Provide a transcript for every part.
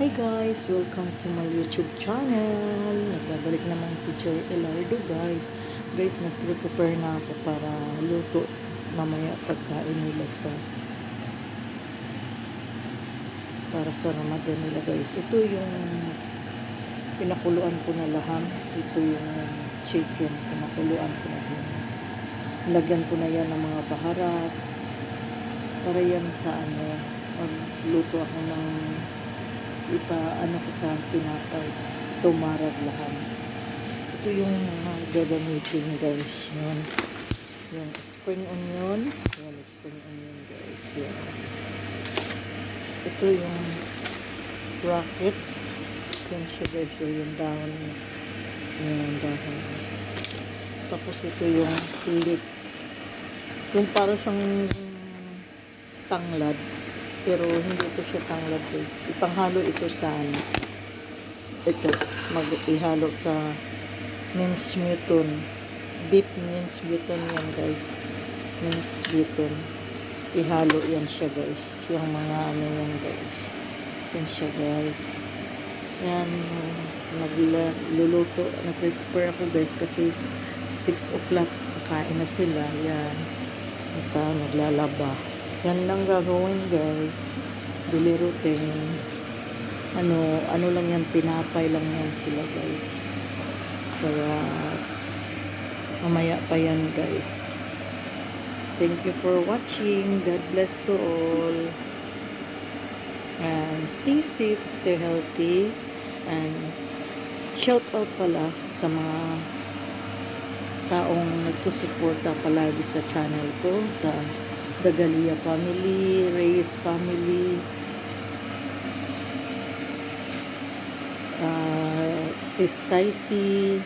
Hi guys! Welcome to my YouTube channel. Nagbabalik naman si Joy Elardo guys. Guys, nag-prepare na ako para luto mamaya pagkain nila sa para sa Ramadan nila guys. Ito yung pinakuluan ko na laham. Ito yung chicken. Pinakuluan ko na din. Lagyan ko na yan ng mga baharat. Para yan sa ano, magluto ako ng ipa ano ko sa pinapay tumarag lahat. Ito yung mga gagamitin guys yun. Yung spring onion. Yan spring onion guys yun. Ito yung rocket yun siya guys so yung dahon. Yung dahon. Tapos ito yung hilik yung para siyang tanglad pero hindi ito siya tanglad guys. Ipanghalo ito sa ano ito mag ihalo sa mince mutton beef mince mutton yan guys. Mince mutton ihalo yan siya guys. Yung mga ano yan guys. Yan siya guys. Yan nagluluto nag-prepare ako guys kasi 6 o'clock kakain na sila. Yan. Ito naglalaba yan lang gagawin guys. Daily routine ano ano lang yan pinapay lang yan sila guys. Kaya mamaya pa yan guys. Thank you for watching. God bless to all. And stay safe stay healthy and shout out pala sa mga taong nagsusuporta palagi sa channel ko sa Dagalia family, Reyes family, uh, Sis Saisi.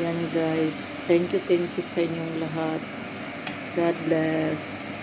Yan guys. Thank you, thank you sa inyong lahat. God bless.